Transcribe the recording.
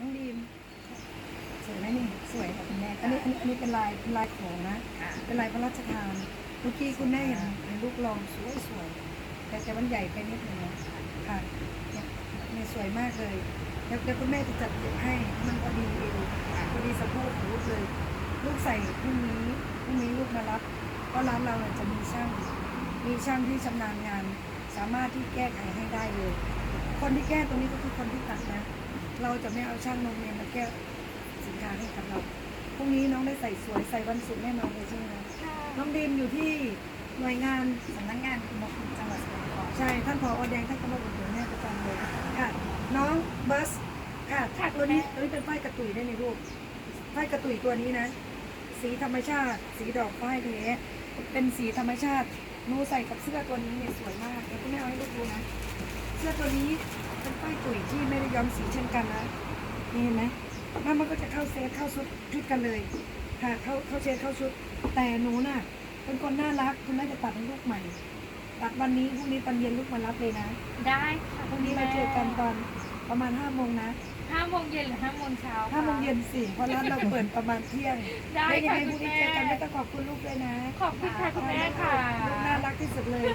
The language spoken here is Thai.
น้องดีมสวยไหมนี่สวยค่ะคุณแม่อันนี้อันนี้อันนี้เป็นลายเป็นลายของนะ ค่ะเป็นลายพระราชทานเมื่อกี้คุณแม่เห็นเห็นลูกลองสวยสวยแต่แต่มันใหญ่ไปนิดนึงนะค่ะเนี่ยเนี่ยสวยมากเลยแล้วแล้วคุณแม่จะจัดเก็บให้มันพอดีเอวพอดีสะโพกของลูกเลยลูกใส่พรุ่งนี้พรุ่งนี้ลูกมารับเพราะร้านเราเนี่ยจะมีช่าง มีช่างที่ชำนาญงาน สามารถที่แก้ไขให้ได้เลย คนที่แก้ตรงนี้ก็คือคนที่ตัดนะ เราจะไม่เอาช่างนมเนมมาแก้สินค้าให้กับเราพรุ่งนี้น้องได้ใส่สวยใส่วันศุกร์แน่นอนเลยใช่ไหมคะน้องดีมอยู่ที่หน่วยงานสำนักงานคุณหมอคุณจังหวัดสกลนครใช่ท่านผอแดงท่านก็มาอุดหนุนแม่ประจำเลยค่ะน้องเบิร์สค่ะถ้าตัวนี้ตัวนี้เป็นฝ้ายกระตุยได้ในรูปฝ้ายกระตุยตัวนี้นะ สีธรรมชาติ สีดอกฝ้ายแท้เป็นสีธรรมชาติหนูใส่กับเสื้อตัวนี้เนี่ยสวยมากเดี๋ยวคุณแม่เอาให้ลูกดูนะ เสื้อตัวนี้เป็นฝ้ายตุ๋ยที่ไม่ได้ย้อมสีเช่นกันนะนี่เห็นไหมแล้วมันก็จะเข้าเซตเข้าชุดชุดกันเลยค่ะเข้าเข้าเซตเข้าชุด แต่หนูน่ะ เป็นคนน่ารักคุณแม่จะตัดให้ลูกใหม่ตัดวันนี้พรุ่งนี้ตอนเย็นลูกมารับเลยนะได้ค่ะพรุ่งนี้มาเจอกันตอนประมาณห้าโมงนะห้าโมงเย็นหรือห้าโมงเช้าคะห้าโมงเย็นสิเพราะร้านเราเปิดประมาณเที่ยงได้แล้วยังค่ะไงพคุรุ่งณนี้แม่เจอกันไม่ต้องขอบคุณลูกเลยนะ ขอบคุณค่ะคุณแม่ค่ะลูกน่ารักที่สุดเลย